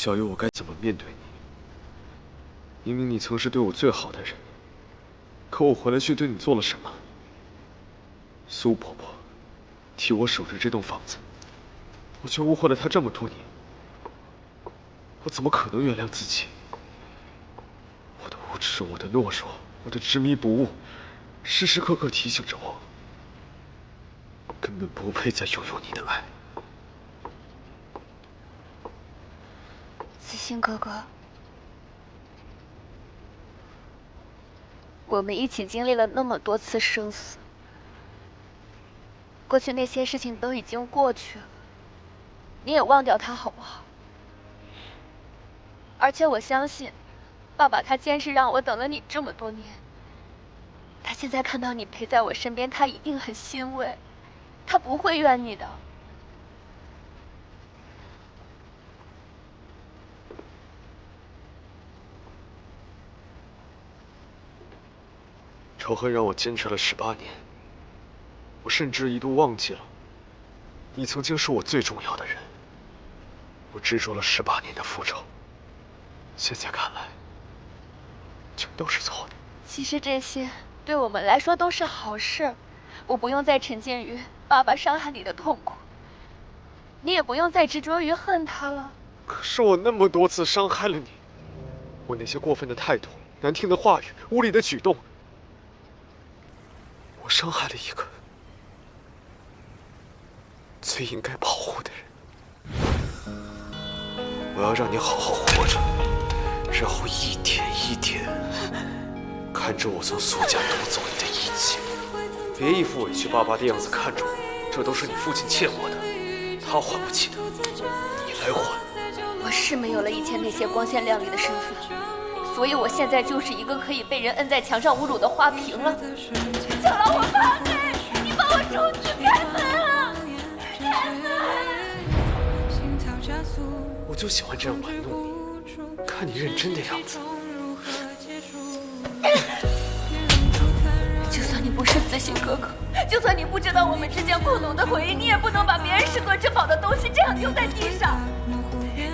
小鱼，我该怎么面对你？明明你曾是对我最好的人，可我回来却对你做了什么？苏婆婆替我守着这栋房子，我却误会了她这么多年，我怎么可能原谅自己？我的无知，我的懦弱，我的执迷不悟，时时刻刻提醒着，我根本不配再拥有你的爱。靖哥哥，我们一起经历了那么多次生死，过去那些事情都已经过去了，你也忘掉它好不好？而且我相信，爸爸他坚持让我等了你这么多年，他现在看到你陪在我身边，他一定很欣慰，他不会怨你的。仇恨让我坚持了十八年，我甚至一度忘记了，你曾经是我最重要的人。我执着了十八年的复仇，现在看来，全都是错的。其实这些对我们来说都是好事，我不用再沉浸于爸爸伤害你的痛苦，你也不用再执着于恨他了。可是我那么多次伤害了你，我那些过分的态度、难听的话语、无理的举动。伤害了一个最应该保护的人，我要让你好好活着，然后一点一点看着我从苏家夺走你的一切。别一副委屈巴巴的样子看着我，这都是你父亲欠我的，他还不起的，你来还。我是没有了以前那些光鲜亮丽的身份，所以我现在就是一个可以被人摁在墙上侮辱的花瓶了。我怕黑！你放我出去！开门啊！开门！我就喜欢这样玩弄你，看你认真的样子。就算你不是子欣哥哥，就算你不知道我们之间共同的回忆，你也不能把别人视作珍宝的东西这样丢在地上。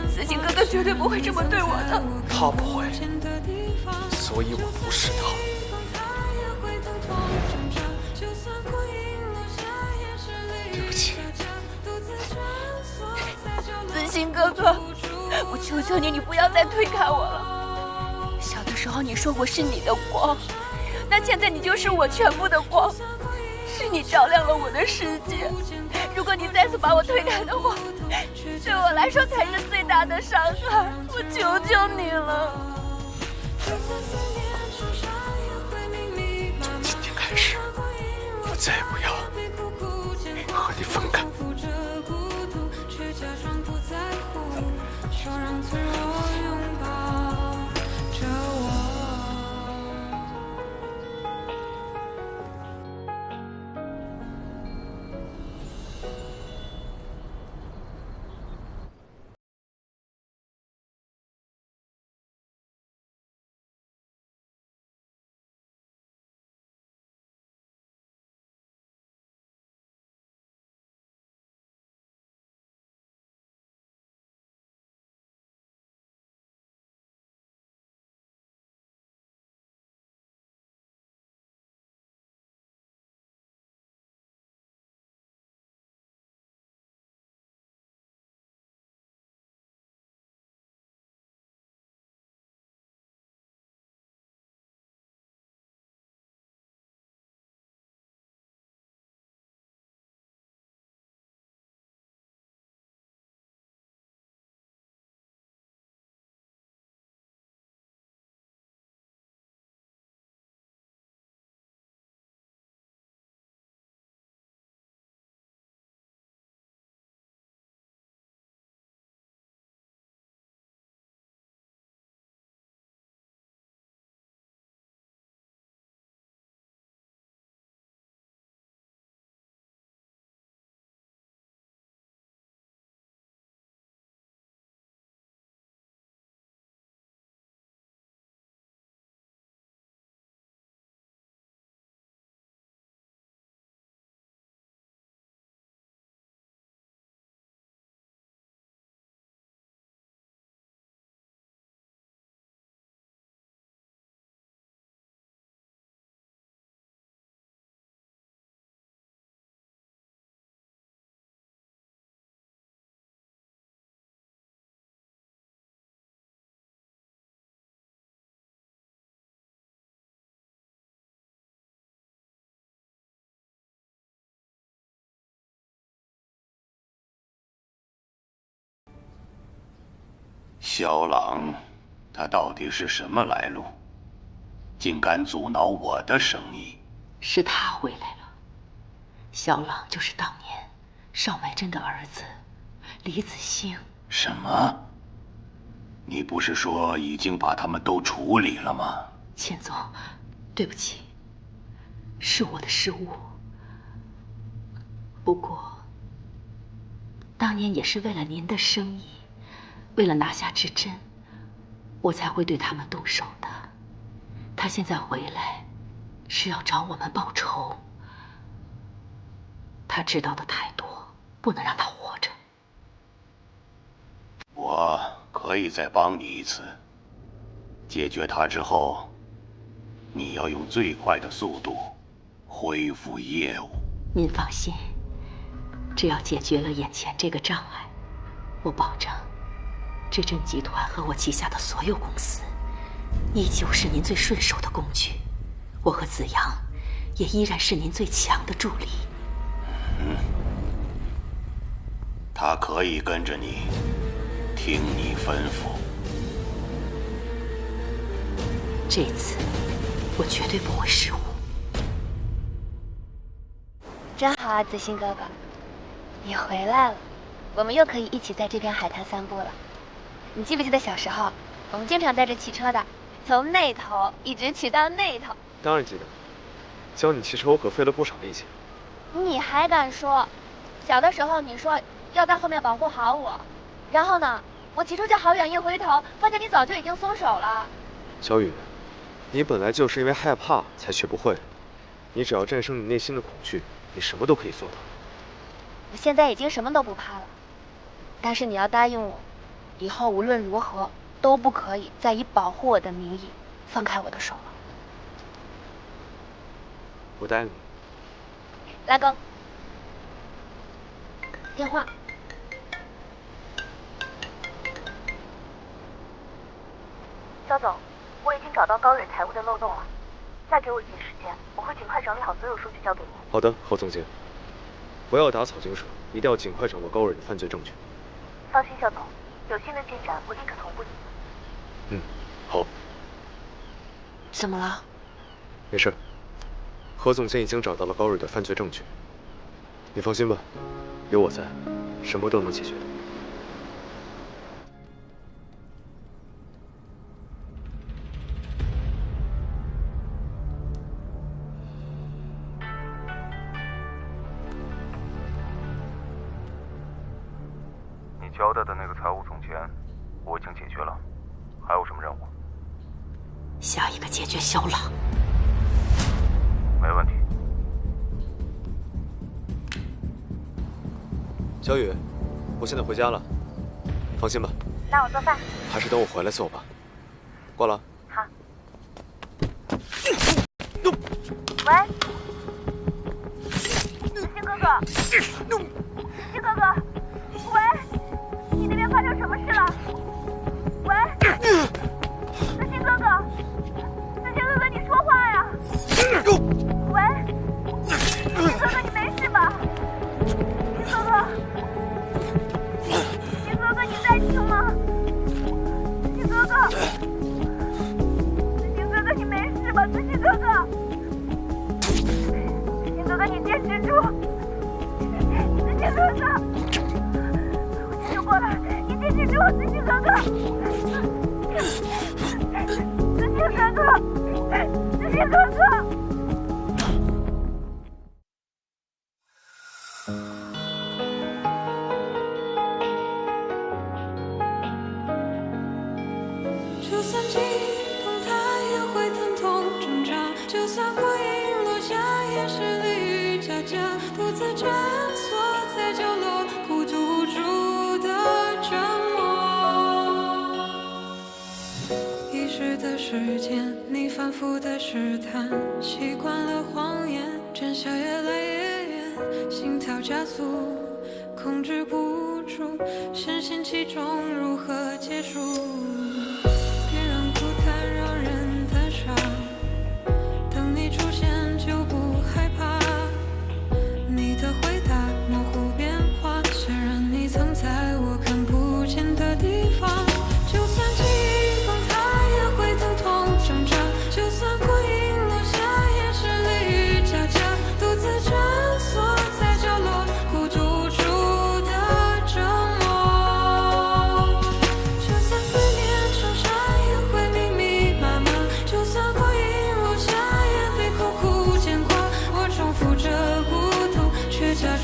子欣哥哥绝对不会这么对我的。他不会，所以我不是他。金哥哥，我求求你，你不要再推开我了。小的时候你说我是你的光，那现在你就是我全部的光，是你照亮了我的世界。如果你再次把我推开的话，对我来说才是最大的伤害。我求求你了。萧朗，他到底是什么来路？竟敢阻挠我的生意？是他回来了。萧朗就是当年邵美珍的儿子李子兴。什么？你不是说已经把他们都处理了吗？钱总，对不起，是我的失误。不过，当年也是为了您的生意，为了拿下志珍，我才会对他们动手的。他现在回来，是要找我们报仇。他知道的太多，不能让他活着。我可以再帮你一次。解决他之后，你要用最快的速度恢复业务。您放心。只要解决了眼前这个障碍，我保证，志臻集团和我旗下的所有公司，依旧是您最顺手的工具。我和子阳，也依然是您最强的助力。嗯，他可以跟着你，听你吩咐。这次，我绝对不会失误。真好啊，子欣哥哥。你回来了，我们又可以一起在这片海滩散步了。你记不记得小时候，我们经常带着骑车的，从那头一直骑到那头？当然记得，教你骑车我可费了不少力气。你还敢说？小的时候你说要在后面保护好我，然后呢，我骑出去好远，一回头发现你早就已经松手了。小雨，你本来就是因为害怕才学不会，你只要战胜你内心的恐惧，你什么都可以做到。我现在已经什么都不怕了，但是你要答应我，以后无论如何都不可以再以保护我的名义放开我的手了。我答应你。拉钩。电话。肖总，我已经找到高远财务的漏洞了，再给我一点时间，我会尽快整理好所有数据交给您。好的，侯总监。不要打草惊蛇，一定要尽快掌握高蕊的犯罪证据。放心，肖总，有新的进展我立刻同步你。嗯，好。怎么了？没事。何总监已经找到了高蕊的犯罪证据。你放心吧，有我在，什么都能解决的。解决肖朗。没问题。小雨，我现在回家了，放心吧。那我做饭。还是等我回来做吧。挂了。好。喂，子欣哥哥。子欣哥哥。发生什么事了？哥哥，子欣哥哥，你没事吧？子欣哥哥，子欣哥哥，你坚持住！子欣哥哥，我急救过来。记住，子欣哥哥，子欣哥哥，子欣哥哥。就算记忆崩塌也会疼痛挣扎，就算光影落下也是淋雨夹酱，独自蜷缩在角落，孤独无助的折磨。遗失的时间，你反复的试探，习惯了谎言，真相越来越远，心跳加速，控制不住，深陷其中如何结束？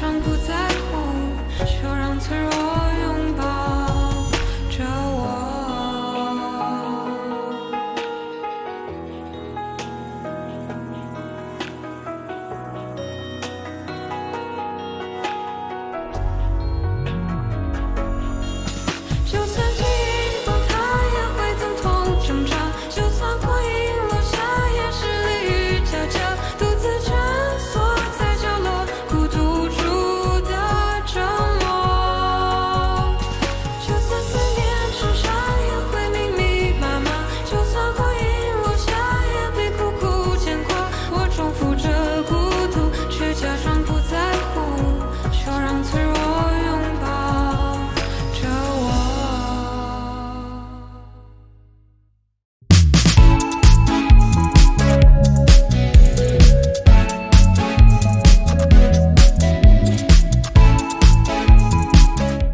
装不在，